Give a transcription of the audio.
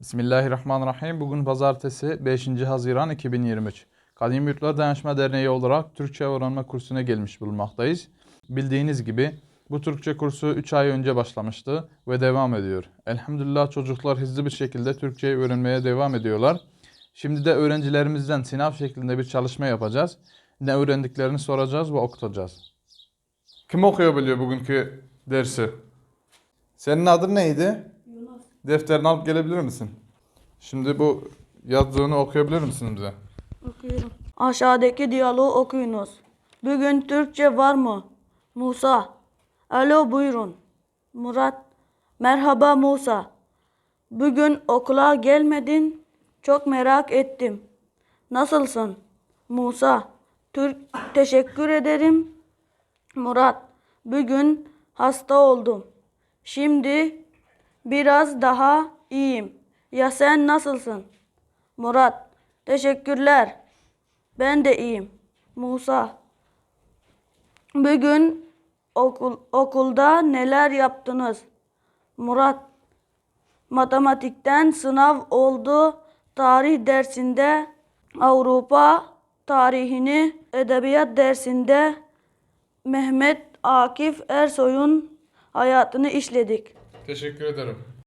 Bismillahirrahmanirrahim. Bugün pazartesi 5. Haziran 2023. Kadim Yurtlar Dayanışma Derneği olarak Türkçe öğrenme kursuna gelmiş bulunmaktayız. Bildiğiniz gibi bu Türkçe kursu 3 ay önce başlamıştı ve devam ediyor. Elhamdülillah çocuklar hızlı bir şekilde Türkçeyi öğrenmeye devam ediyorlar. Şimdi de öğrencilerimizden sınav şeklinde bir çalışma yapacağız. Ne öğrendiklerini soracağız ve okutacağız. Kim okuyabiliyor bugünkü dersi? Senin adın neydi? Defterini alıp gelebilir misin? Şimdi bu yazdığını okuyabilir misin bize? Okuyorum. Aşağıdaki diyaloğu okuyunuz. Bugün Türkçe var mı? Musa. Alo buyurun. Murat. Merhaba Musa. Bugün okula gelmedin. Çok merak ettim. Nasılsın? Musa. Türk teşekkür ederim. Murat. Bugün hasta oldum. Şimdi biraz daha iyiyim. Ya sen nasılsın? Murat. Teşekkürler. Ben de iyiyim. Musa. Bugün okul, okulda neler yaptınız? Murat. Matematikten sınav oldu. Tarih dersinde Avrupa tarihini, edebiyat dersinde Mehmet Akif Ersoy'un hayatını işledik. Teşekkür ederim.